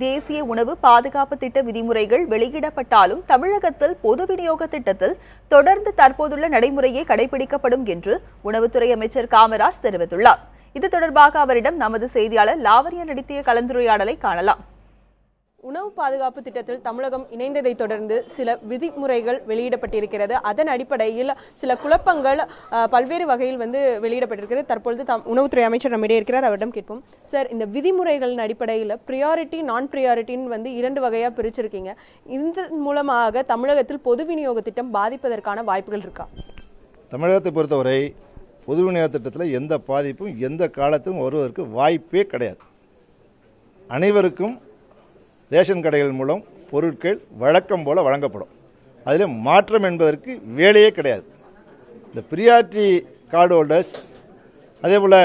தேசிய உணவு பாதுகாப்பு திட்ட விதிமுறைகள் வெளியிடப்பட்டாலும் தமிழகத்தில் பொது விநியோக திட்டத்தில் தொடர்ந்து தற்போதுள்ள நடைமுறையே கடைபிடிக்கப்படும் என்று உணவுத்துறை அமைச்சர் காமராஜ் தெரிவித்துள்ளார். இது தொடர்பாக அவரிடம் நமது செய்தியாளர் லாவரியா நடத்திய கலந்துரையாடலை காணலாம். உணவு பாதுகாப்பு திட்டத்தில் தமிழகம் இணைந்ததை தொடர்ந்து சில விதிமுறைகள் வெளியிடப்பட்டிருக்கிறது. அதன் அடிப்படையில் சில குழப்பங்கள் பல்வேறு வகையில் வந்து வெளியிடப்பட்டிருக்கிறது. தற்பொழுது தம் உணவுத்துறை அமைச்சர் நம்மிடையே இருக்கிறார். அவரிடம் கேட்போம். சார் இந்த விதிமுறைகளின் அடிப்படையில் ப்ரியாரிட்டி நான் ப்ரியாரிட்டின்னு வந்து இரண்டு வகையாக பிரிச்சிருக்கீங்க. இதன் மூலமாக தமிழகத்தில் பொது விநியோக திட்டம் பாதிப்பதற்கான வாய்ப்புகள் இருக்கா? தமிழகத்தை பொறுத்தவரை பொது விநியோக திட்டத்தில் எந்த பாதிப்பும் எந்த காலத்தும் வருவதற்கு வாய்ப்பே கிடையாது. அனைவருக்கும் ரேஷன் கடைகள் மூலம் பொருட்கள் வழக்கம் போல் வழங்கப்படும். அதில் மாற்றம் என்பதற்கு வேலையே கிடையாது. இந்த பிரியாரிட்டி கார்டு ஹோல்டர்ஸ் அதே போல்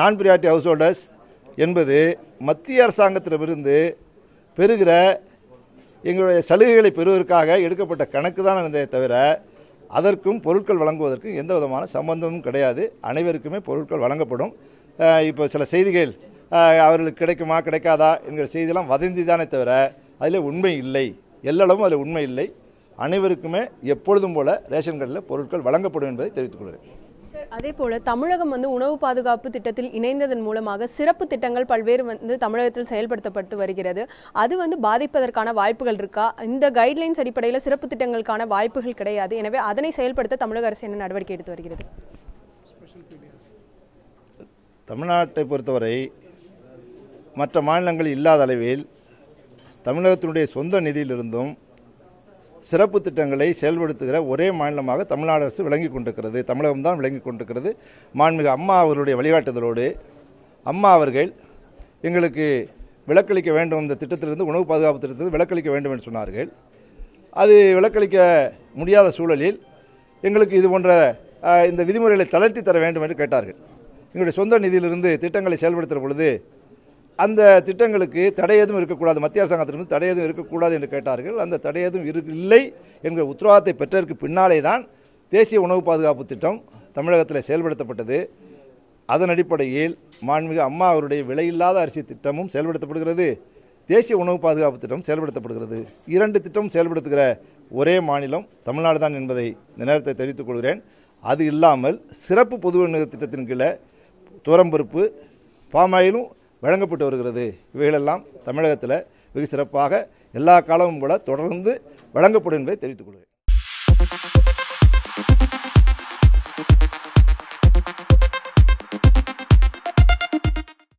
நான் பிரியாரிட்டி ஹவுஸ் ஹோல்டர்ஸ் என்பது மத்திய அரசாங்கத்திடமிருந்து பெறுகிற எங்களுடைய சலுகைகளை பெறுவதற்காக எடுக்கப்பட்ட கணக்கு தான் இருந்ததே தவிர அதற்கும் பொருட்கள் வழங்குவதற்கும் எந்த விதமான சம்பந்தமும் கிடையாது. அனைவருக்குமே பொருட்கள் வழங்கப்படும். இப்போ சில செய்திகள். அவர்களுக்கு கிடைக்குமா கிடைக்காதா என்கிற செய்தியெல்லாம் வதந்தி தானே தவிர அதில் உண்மை இல்லை. எல்லளவும் அதில் உண்மை இல்லை. அனைவருக்குமே எப்பொழுதும் போல ரேஷன் கடையில் பொருட்கள் வழங்கப்படும் என்பதை தெரிவித்துக் கொள்கிறேன். சார் அதே போல தமிழகம் வந்து உணவு பாதுகாப்பு திட்டத்தில் இணைந்ததன் மூலமாக சிறப்பு திட்டங்கள் பல்வேறு வந்து தமிழகத்தில் செயல்படுத்தப்பட்டு வருகிறது. அது வந்து பாதிப்பதற்கான வாய்ப்புகள் இருக்கா? இந்த கைட்லைன்ஸ் அடிப்படையில் சிறப்பு திட்டங்களுக்கான வாய்ப்புகள் கிடையாது. எனவே அதனை செயல்படுத்த தமிழக அரசு என்ன நடவடிக்கை எடுத்து வருகிறது? தமிழ்நாட்டை பொறுத்தவரை மற்ற மாநிலங்களில் இல்லாத அளவில் தமிழகத்தினுடைய சொந்த நிதியிலிருந்தும் சிறப்பு திட்டங்களை செயல்படுத்துகிற ஒரே மாநிலமாக தமிழ்நாடு அரசு விளங்கி கொண்டிருக்கிறது. தமிழகம் தான் விளங்கி கொண்டிருக்கிறது. மாண்புமிகு அம்மா அவர்களுடைய வழிகாட்டுதலோடு அம்மா அவர்கள் எங்களுக்கு விலக்களிக்க வேண்டும். இந்த திட்டத்திலிருந்து உணவு பாதுகாப்பு திட்டத்திலிருந்து விலக்களிக்க வேண்டும் என்று சொன்னார்கள். அது விலக்களிக்க முடியாத சூழலில் எங்களுக்கு இது போன்ற இந்த விதிமுறைகளை தளர்த்தி தர வேண்டும் என்று கேட்டார்கள். எங்களுடைய சொந்த நிதியிலிருந்து திட்டங்களை செயல்படுத்துகிற பொழுது அந்த திட்டங்களுக்கு தடை எதுவும் இருக்கக்கூடாது. மத்திய அரசாங்கத்திலிருந்து தடை எதுவும் இருக்கக்கூடாது என்று கேட்டார்கள். அந்த தடை எதுவும் இரு இல்லை என்கிற உத்தரவாதத்தை பெற்றதற்கு பின்னாலே தான் தேசிய உணவு பாதுகாப்பு திட்டம் தமிழகத்தில் செயல்படுத்தப்பட்டது. அதன் அடிப்படையில் மாண்புமிகு அம்மா அவருடைய விலையில்லாத அரிசி திட்டமும் செயல்படுத்தப்படுகிறது. தேசிய உணவு பாதுகாப்பு திட்டம் செயல்படுத்தப்படுகிறது. இரண்டு திட்டம் செயல்படுத்துகிற ஒரே மாநிலம் தமிழ்நாடு தான் என்பதை இந்த நேரத்தை தெரிவித்துக் கொள்கிறேன். அது இல்லாமல் சிறப்பு பொது விநியோக திட்டத்தின் கீழே துவரம்பருப்பு பாமாயிலும் வழங்கப்பட்டு வருகிறது. இவைகளெல்லாம் தமிழகத்தில் வெகு சிறப்பாக எல்லா காலமும் போல தொடர்ந்து வழங்கப்படும் என்பதை தெரிவித்துக் கொள்கிறேன்.